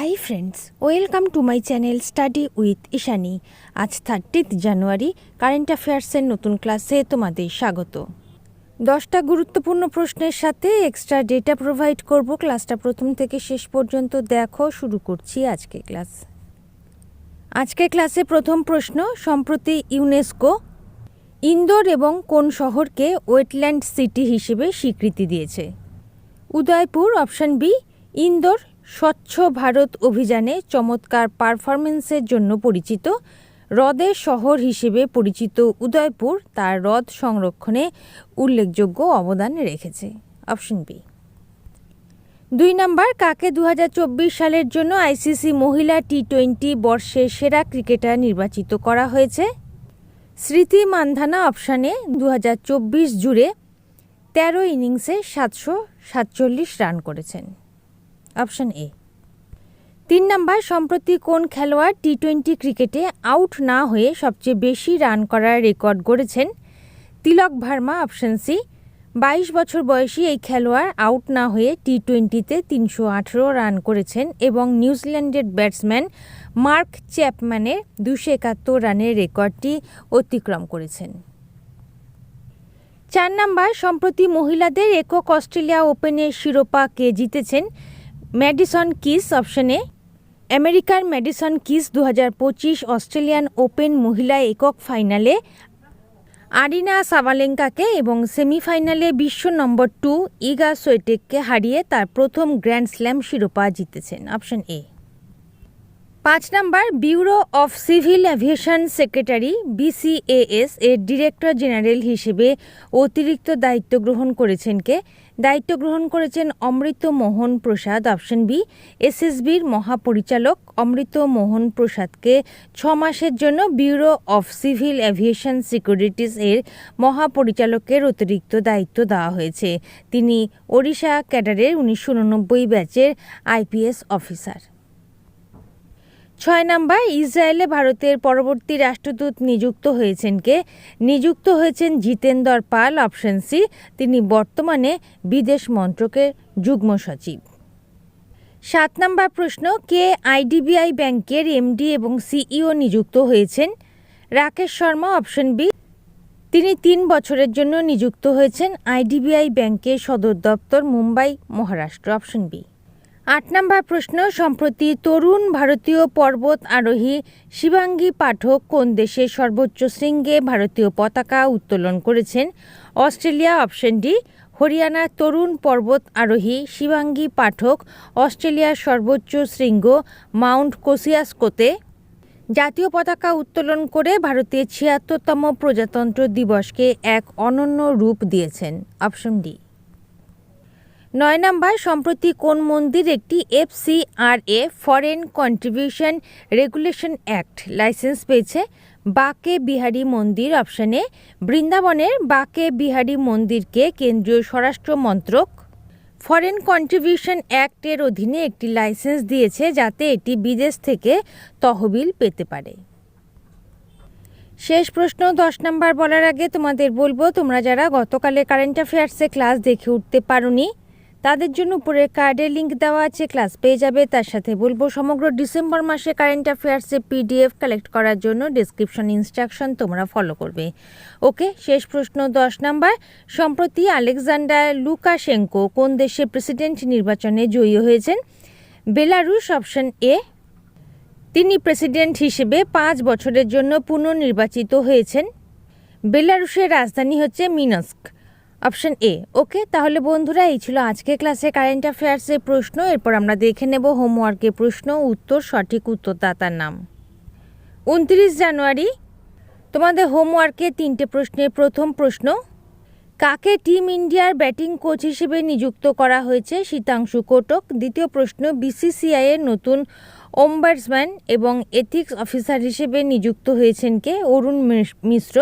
Hi friends welcome to my channel study with Ishani আজ thirtieth জানুয়ারি current অ্যাফেয়ার্সের নতুন ক্লাসে তোমাদের স্বাগত। দশটা গুরুত্বপূর্ণ প্রশ্নের সাথে এক্সট্রা ডেটা প্রোভাইড করব। ক্লাসটা প্রথম থেকে শেষ পর্যন্ত দেখো, শুরু করছি আজকে ক্লাস আজকে ক্লাসে প্রথম প্রশ্ন, সম্প্রতি ইউনেস্কো ইন্দোর এবং কোন শহরকে ওয়েটল্যান্ড সিটি হিসেবে স্বীকৃতি দিয়েছে? উদয়পুর অপশন বি ইন্দোর স্বচ্ছ ভারত অভিযানে চমৎকার পারফরমেন্সের জন্য পরিচিত। হ্রদের শহর হিসেবে পরিচিত উদয়পুর তার হ্রদ সংরক্ষণে উল্লেখযোগ্য অবদান রেখেছে। Option B. দুই নম্বর, কাকে দু হাজার চব্বিশ সালের জন্য আইসিসি মহিলা টি টোয়েন্টি বর্ষের সেরা ক্রিকেটার নির্বাচিত করা হয়েছে? স্মৃতি মান্ধানা অপশানে দু হাজার চব্বিশ জুড়ে তেরো ইনিংসে সাতশো সাতচল্লিশ রান করেছেন। Option A. তিন নম্বর, সম্প্রতি কোন খেলোয়াড় টি টোয়েন্টি ক্রিকেটে আউট না হয়ে সবচেয়ে বেশি রান করার রেকর্ড গড়েছেন? Tilak Varma, option C. বাইশ বছর বয়সী এই খেলোয়াড় আউট না হয়ে টি টোয়েন্টিতে তিনশো আঠেরো রান করেছেন এবং নিউজিল্যান্ডের ব্যাটসম্যান মার্ক চ্যাপম্যানের দুশো একাত্তর রানের রেকর্ডটি অতিক্রম করেছেন। চার নাম্বার, সম্প্রতি মহিলাদের একক অস্ট্রেলিয়া ওপেনের শিরোপা কে জিতেছেন? ম্যাডিসন কিস অপশনে, আমেরিকার ম্যাডিসন কিস দু পঁচিশ অস্ট্রেলিয়ান ওপেন মহিলা একক ফাইনালে আরিনা সাভালেঙ্কাকে এবং সেমিফাইনালে বিশ্ব নম্বর টু ইগা সোয়েটেককে হারিয়ে তার প্রথম গ্র্যান্ড স্ল্যাম শিরোপা জিতেছেন অপশন এ। পাঁচ number, bureau of civil aviation secretary BCAS এর ডিরেক্টর জেনারেল হিসেবে অতিরিক্ত দায়িত্ব গ্রহণ করেছেন কে? দায়িত্ব গ্রহণ করেছেন অমৃত মোহন প্রসাদ, অপশন বি, এসএসবির মহাপরিচালক অমৃত মোহন প্রসাদকে ছ মাসের জন্য bureau of civil aviation securities এর মহাপরিচালকের অতিরিক্ত দায়িত্ব দেওয়া হয়েছে। তিনি ওড়িশা ক্যাডারের উনিশশো উননব্বই ব্যাচের আইপিএস অফিসার। ছয় নাম্বার, ইসরায়েলে ভারতের পরবর্তী রাষ্ট্রদূত নিযুক্ত হয়েছেন কে? নিযুক্ত হয়েছেন জিতেন্দর পাল, অপশন সি। তিনি বর্তমানে বিদেশ মন্ত্রকের যুগ্ম সচিব। সাত নম্বর প্রশ্ন, কে আইডিবিআই ব্যাংকের এমডি এবং সিইও নিযুক্ত হয়েছেন? Rakesh Sharma, option B. তিনি তিন বছরের জন্য নিযুক্ত হয়েছেন আইডিবিআই ব্যাংকের সদর দপ্তর, মুম্বাই, মহারাষ্ট্র, অপশন বি। আট নম্বর প্রশ্ন, সম্প্রতি তরুণ ভারতীয় পর্বত আরোহী শিবাঙ্গী পাঠক কোন দেশে সর্বোচ্চ শৃঙ্গে ভারতীয় পতাকা উত্তোলন করেছেন? অস্ট্রেলিয়া অপশন ডি হরিয়ানার তরুণ পর্বত আরোহী শিবাঙ্গী পাঠক অস্ট্রেলিয়ার সর্বোচ্চ শৃঙ্গ মাউন্ট কোসিয়াসকোতে। জাতীয় পতাকা উত্তোলন করে ভারতের ছিয়াত্তরতম প্রজাতন্ত্র দিবসকে এক অনন্য রূপ দিয়েছেন অপশন ডি। নয় নম্বর, সম্প্রতি কোন মন্দির একটি FCRA foreign contribution regulation act licence পেয়েছে? বাকে বিহারী মন্দির অপশনে বৃন্দাবনের বাকে বিহারী মন্দিরকে কেন্দ্রীয় স্বরাষ্ট্র মন্ত্রক ফরেন কন্ট্রিবিউশন অ্যাক্টের অধীনে একটি লাইসেন্স দিয়েছে যাতে এটি বিদেশ থেকে তহবিল পেতে পারে। শেষ প্রশ্ন, দশ নম্বর বলার আগে তোমাদের বলব, তোমরা যারা গতকালে কারেন্ট অ্যাফেয়ার্সে ক্লাস দেখে উঠতে পারোনি তাদের জন্য উপরে কার্ডের লিঙ্ক দেওয়া আছে ক্লাস পেয়ে যাবে। তার সাথে বলব, সমগ্র ডিসেম্বর মাসে কারেন্ট অ্যাফেয়ার্সে পিডিএফ কালেক্ট করার জন্য ডিসক্রিপশন ইনস্ট্রাকশন তোমরা ফলো করবে। ওকে, শেষ প্রশ্ন দশ নাম্বার। সম্প্রতি আলেকজান্ডার লুকাশেঙ্কো কোন দেশে প্রেসিডেন্ট নির্বাচনে জয়ী হয়েছেন? বেলারুশ অপশন এ তিনি প্রেসিডেন্ট হিসেবে পাঁচ বছরের জন্য পুনর্নির্বাচিত হয়েছেন। বেলারুশের রাজধানী হচ্ছে মিনস্ক। অপশন এ ওকে তাহলে বন্ধুরা, এই ছিল আজকে ক্লাসে কারেন্ট অ্যাফেয়ার্সের প্রশ্ন। এরপর আমরা দেখে নেব হোমওয়ার্কের প্রশ্ন, উত্তর, সঠিক উত্তরদাতার নাম। উনত্রিশ জানুয়ারি, তোমাদের হোমওয়ার্কে তিনটে প্রশ্নের প্রথম প্রশ্ন। কাকে টিম ইন্ডিয়ার ব্যাটিং কোচ হিসেবে নিযুক্ত করা হয়েছে? শীতাংশু কোটক। দ্বিতীয় প্রশ্ন বিসিসিআইয়ের নতুন ওম্বার্সম্যান এবং এথিক্স অফিসার হিসেবে নিযুক্ত হয়েছেন কে? অরুণ মিশ্র।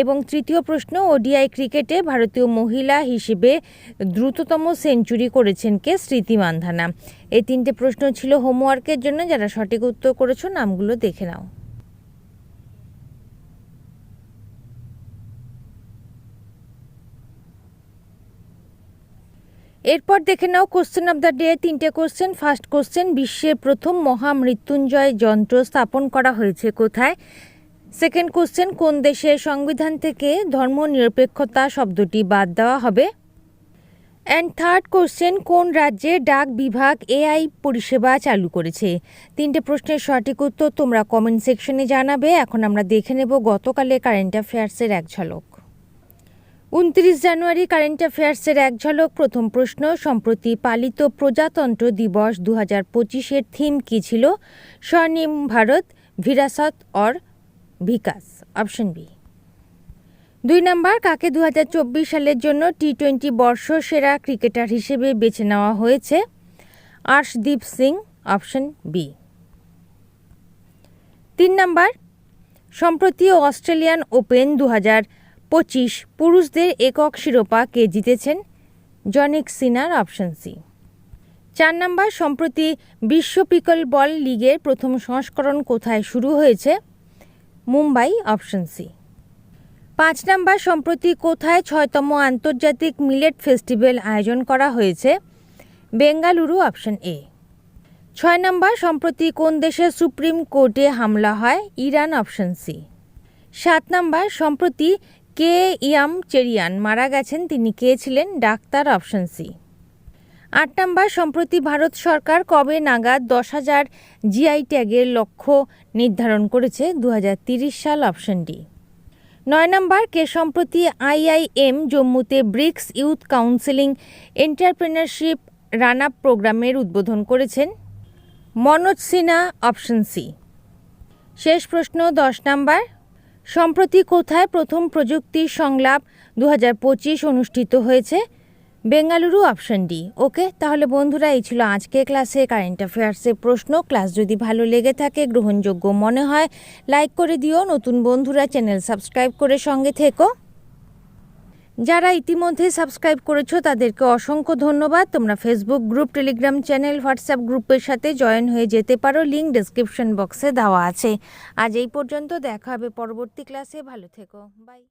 এবং তৃতীয় প্রশ্ন ওডিআই ক্রিকেটে ভারতীয় মহিলা হিসেবে দ্রুততম সেঞ্চুরি করেছেন কে? স্মৃতি মান্ধানা। এই তিনটে প্রশ্ন ছিল হোমওয়ার্কের জন্য। যারা সঠিক উত্তর করেছ, নামগুলো দেখে নাও। এরপর দেখে নাও কোশ্চেন অফ দ্য ডে তিনটে কোশ্চেন ফার্স্ট কোশ্চেন বিশ্বের প্রথম মহামৃত্যুঞ্জয় যন্ত্র স্থাপন করা হয়েছে কোথায়? সেকেন্ড কোশ্চেন কোন দেশের সংবিধান থেকে ধর্মনিরপেক্ষতা শব্দটি বাদ দেওয়া হবে? অ্যান্ড থার্ড কোশ্চেন কোন রাজ্যে ডাক বিভাগ এআই পরিষেবা চালু করেছে? তিনটে প্রশ্নের সঠিক উত্তর তোমরা কমেন্ট সেকশনে জানাবে। এখন আমরা দেখে নেব গতকালে কারেন্ট অ্যাফেয়ার্সের এক ঝলক। উনত্রিশ জানুয়ারি কারেন্ট অ্যাফেয়ার্সের এক ঝলক। প্রথম প্রশ্ন, সম্প্রতি পালিত প্রজাতন্ত্র দিবস দু হাজার পঁচিশের থিম কী ছিল? Swarnim Bharat, Virasat, aur Vikas option B. দুই নম্বর, কাকে দু হাজার চব্বিশ সালের জন্য টি টোয়েন্টি বর্ষ সেরা ক্রিকেটার হিসেবে বেছে নেওয়া হয়েছে? Arshdeep Singh, option B. তিন নম্বর, সম্প্রতি অস্ট্রেলিয়ান ওপেন দু হাজার পঁচিশ পুরুষদের একক শিরোপা কে জিতেছেন? Jannik Sinner option C. চার নাম্বার, সম্প্রতি বিশ্ব পিকল বল লিগের প্রথম সংস্করণ কোথায় শুরু হয়েছে? Mumbai, option C. পাঁচ নাম্বার, সম্প্রতি কোথায় ছয়তম আন্তর্জাতিক মিলেট ফেস্টিভ্যাল আয়োজন করা হয়েছে? Bengaluru, option A. ছয় নাম্বার, সম্প্রতি কোন দেশের সুপ্রিম কোর্টে হামলা হয়? Iran, option C. সাত নাম্বার, সম্প্রতি কে ইয়াম চেরিয়ান মারা গেছেন তিনি কে ছিলেন? Doctor option C. আট নম্বর, সম্প্রতি ভারত সরকার কবে নাগাদ দশ হাজার জিআই ট্যাগের লক্ষ্য নির্ধারণ করেছে? দু সাল, অপশন ডি। নয় নম্বর, কে সম্প্রতি IIM জম্মুতে BRICS youth counselling entrepreneurship run up প্রোগ্রামের উদ্বোধন করেছেন? Manoj Sinha, option C. শেষ প্রশ্ন, দশ নাম্বার সম্প্রতি কোথায় প্রথম প্রযুক্তি সংলাপ দু হাজার পঁচিশ অনুষ্ঠিত হয়েছে? বেঙ্গালুরু অপশন ডি ওকে, তাহলে বন্ধুরা, এই ছিল আজকে ক্লাসে কারেন্ট অ্যাফেয়ার্সের প্রশ্ন। ক্লাস যদি ভালো লেগে থাকে, গ্রহণযোগ্য মনে হয় লাইক করে দিও। নতুন বন্ধুরা চ্যানেল সাবস্ক্রাইব করে সঙ্গে থেকো। যারা ইতিমধ্যে সাবস্ক্রাইব করেছ, তাদেরকে অসংখ্য ধন্যবাদ। তোমরা Facebook group Telegram channel WhatsApp গ্রুপের সাথে জয়েন হয়ে যেতে পারো। লিঙ্ক ডেসক্রিপশন বক্সে দেওয়া আছে। আজ এই পর্যন্ত, দেখা হবে পরবর্তী ক্লাসে ভালো থেকো। বাই